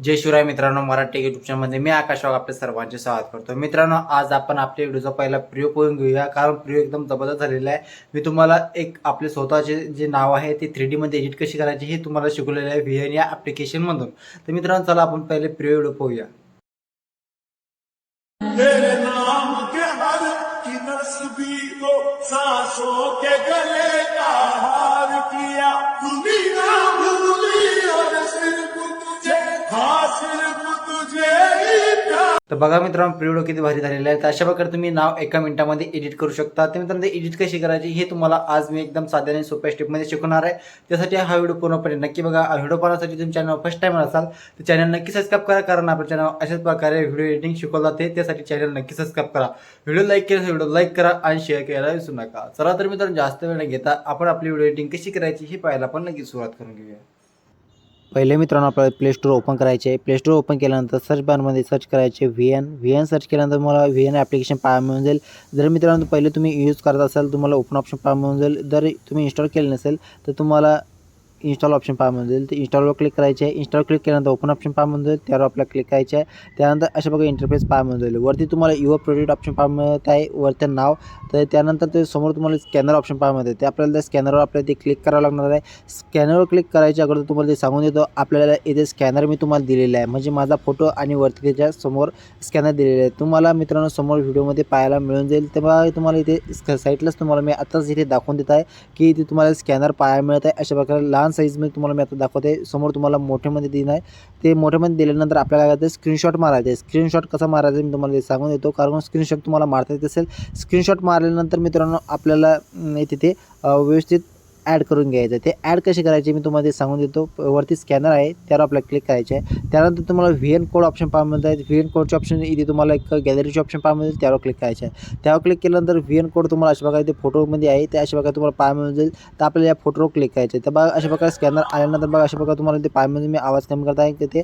जय शिवराय मित्रांनो मराठी युट्यूब चॅनलमध्ये मी आकाश वाघ आपल्या सर्वांचे स्वागत करतो. मित्रांनो आज आपण आपल्या व्हिडिओचा पहिला प्रयोग करून घेऊया कारण प्रयोग एकदम जबरदस्त झालेला आहे. मी तुम्हाला एक आपले स्वतःचे जे नाव आहे ते थ्री डीमध्ये एडिट कशी करायची हे तुम्हाला शिकवलेलं आहे व्ही एन या ॲप्लिकेशनमधून तर मित्रांनो चला आपण पहिले प्रयोग व्हिडिओ पाहूया. तर बघा मित्रांनो व्हिडिओ किती भारी झालेला आहे. तर अशा प्रकारे तुम्ही नाव एका मिनिटामध्ये एडिट करू शकता. तर मित्रांनो एडिट कशी करायची हे तुम्हाला आज मी एकदम साध्या आणि सोप्या स्टेपमध्ये शिकवणार आहे. त्यासाठी हा व्हिडिओ पूर्णपणे नक्की बघा. हा व्हिडिओ पाहण्यासाठी तुम्ही चॅनल फर्स्ट टाइम असाल तर चॅनल नक्की सबस्क्राईब करा कारण आपल्या चॅनल अशाच प्रकारे व्हिडिओ एडिटिंग शिकवलं जाते. त्यासाठी चॅनल नक्की सबस्क्राईब करा. व्हिडिओ लाईक केला व्हिडिओ लाईक करा आणि शेअर करायला विसरू नका. चला तर मित्रांनो जास्त वेळ न घेता आपण आपली व्हिडिओ एडिटिंग कशी करायची हे पाहायला पण नक्की सुरुवात करून घेऊया. पहिले मित्रांनो आपल्याला प्ले स्टोर ओपन करायचे. आहे प्ले स्टोर ओपन केल्यानंतर सर्च बारमध्ये सर्च करायचे V N V N search केल्यानंतर तुम्हाला व्ही एन ॲप्लिकेशन पाहायला मिळून जाईल. जर मित्रांनो पहिले तुम्ही यूज करत असाल तुम्हाला ओपन ऑप्शन पाहायला मिळून जाईल. जर तुम्ही इन्स्टॉल केले नसेल तर तुम्हाला इन्स्टॉल ऑप्शन पाहायला मिळून जाईल. ते इन्स्टॉलवर क्लिक करायचे आहे. इन्स्टॉल क्लिक केल्यानंतर ओपन ऑप्शन पाहायला मिळून जाईल. त्यावर आपल्याला क्लिक करायचे आहे. त्यानंतर अशा प्रकारे इंटरफेस पाहायला म्हणून जाईल. वरती तुम्हाला युअर प्रोडक्ट ऑप्शन पाहायला मिळत आहे. वरती नाव. तर त्यानंतर ते समोर तुम्हाला स्कॅनर ऑप्शन पाहायला मिळते. ते आपल्याला त्या स्कॅनरवर आपल्याला ते क्लिक करावं लागणार आहे. स्कॅनरवर क्लिक करायच्या अगोदर तुम्हाला ते सांगून देतो. आपल्याला इथे स्कॅनर मी तुम्हाला दिलेला आहे. म्हणजे माझा फोटो आणि वरती त्याच्यासमोर स्कॅनर दिलेला आहे. तुम्हाला मित्रांनो समोर व्हिडिओमध्ये पाहायला मिळून जाईल. तेव्हा तुम्हाला इथे साईटलाच तुम्हाला मी आत्ताच इथे दाखवून देत आहे की इथे तुम्हाला स्कॅनर पाहायला मिळत आहे. अशा प्रकारे लहान साईजमध्ये तुम्हाला मी आता दाखवते. समोर तुम्हाला मोठेमध्ये दिन आहे. ते मोठ्यामध्ये दिल्यानंतर आपल्याला काय करायचं स्क्रीनशॉट मारायचं आहे. स्क्रीनशॉट कसा मारायचा मी तुम्हाला ते सांगून देतो. कारण स्क्रीनशॉट तुम्हाला मारता येत असेल. स्क्रीनशॉट मारल्यानंतर मित्रांनो आपल्याला तिथे व्यवस्थित ॲड करून घ्यायचं. ते ॲड कसे करायचे मी तुम्हाला ते सांगून देतो. वरती स्कॅनर आहे त्यावर आपल्याला क्लिक करायचे आहे त्यानंतर तुम्हाला व्ही एन कोड ऑप्शन पाहा मिळत आहे व्ही एन कोडचे ऑप्शन इथे तुम्हाला एक गॅलरीचे ऑप्शन पाहा मिळेल त्यावर क्लिक करायचे आहे त्यावर क्लिक केल्यानंतर व्ही एन कोड तुम्हाला अशा प्रकारे ते फोटोमध्ये आहे. ते अशा प्रकारे तुम्हाला पाहा मिळून जाईल तर आपल्याला या फोटोवर क्लिक करायचे आहे तर बघा अशा प्रकारे स्कॅनर आल्यानंतर बघा अशा प्रकारे तुम्हाला ते पाहायला मिळून मी आवाज कमी करत आहे की ते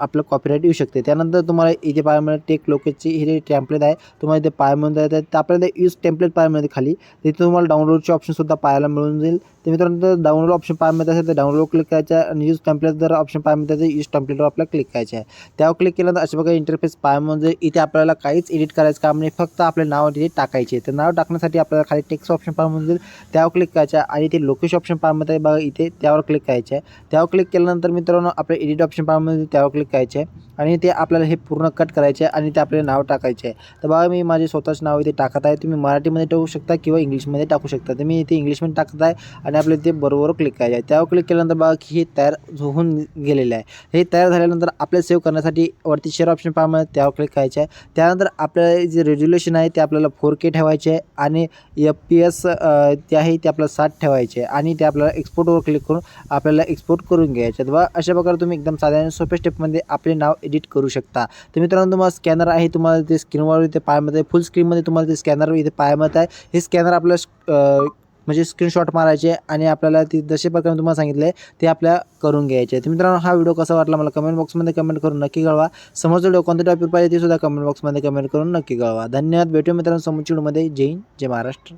आपलं कॉपीराईट येऊ शकते. त्यानंतर तुम्हाला इथे पाहायला मिळेल टेक लोकेची हे जे टेम्पलेट आहे तुम्हाला इथे पाहायला मिळून जायचं आहे तर आपल्याला यूज टेम्पलेट पाहायला मिळते खाली. तिथे तुम्हाला डाउनलोडचे ऑप्शनसुद्धा पाहायला मिळून जाईल. तर मित्रांनो डाउनलोड ऑप्शन पाहायला मिळत असेल तर डाउनलोड क्लिक करायचं आणि यूज टेम्पलेट जर ऑप्शन पाहायला मिळतं यूज टेम्पलेटवर आपल्याला क्लिक करायचं आहे. त्यावर क्लिक केल्यानंतर अशा प्रकारे इंटरफेस पाहायला मिळून जाईल. इथे आपल्याला काहीच एडिट करायचं काम नाही. फक्त आपले नाव तिथे टाकायचे तर नाव टाकण्यासाठी आपल्याला खाली टेक्स्ट ऑप्शन पाहायला मिळून जाईल. त्यावर क्लिक करायचं आहे आणि ते लोकेशन ऑप्शन पाहायला मिळत आहे. बघा इथे त्यावर क्लिक करायचं आहे. त्यावर क्लिक केल्यानंतर मित्रांनो आपलं एडिट ऑप्शन पाहायला मिळेल त्यावर क्लिक करायचे आहे आणि ते आपल्याला हे पूर्ण कट करायचे आहे आणि ते आपले नाव टाकायचे आहे. तर बघा मी माझे स्वतःच नाव इथे टाकत आहे. तुम्ही मराठीमध्ये टाकू शकता किंवा इंग्लिशमध्ये टाकू शकता. तर मी इथे इंग्लिशमध्ये टाकत आहे आणि आपल्याला ते बरोबर क्लिक करायचे आहे. त्यावर क्लिक केल्यानंतर बघा की हे तयार होऊन गेलेलं आहे. हे तयार झाल्यानंतर आपल्याला सेव्ह करण्यासाठी वरती शेअर ऑप्शन पाहायला मिळेल त्यावर क्लिक करायचे आहे. त्यानंतर आपलं जे रेज्युलेशन आहे ते आपल्याला फोर के ठेवायचे आहे आणि एफ पी एस ते आहे ते आपल्याला साठ ठेवायचे आहे आणि ते आपल्याला एक्सपोर्टवर क्लिक करून आपल्याला एक्सपोर्ट करून घ्यायचे आहेत बघा अशा प्रकारे तुम्ही एकदम साध्या सोप्या स्टेपमध्ये आपले नाव एडिट करू शकता. तर मित्रांनो तुम्हाला स्कॅनर आहे तुम्हाला ते स्क्रीनवर इथे पाहायला आहे फुल स्क्रीनमध्ये तुम्हाला ते स्कॅनर इथे पाहायला आहे हे स्कॅनर आपलं म्हणजे स्क्रीनशॉट मारायचे आणि आपल्याला ते जसे प्रकारे तुम्हाला सांगितले ते आपल्या करून घ्यायचे. तर मित्रांनो हा व्हिडिओ कसा वाटला मला कमेंट बॉक्समध्ये कमेंट करून नक्की कळवा. समोरचा व्हिडिओ कोणत्या टॉपिक पाहिजे ते सुद्धा कमेंट बॉक्समध्ये कमेंट करून नक्की कळवा. धन्यवाद. भेटू मित्रांनो समोरच्या व्हिडिओमध्ये जय हिंद जय महाराष्ट्र.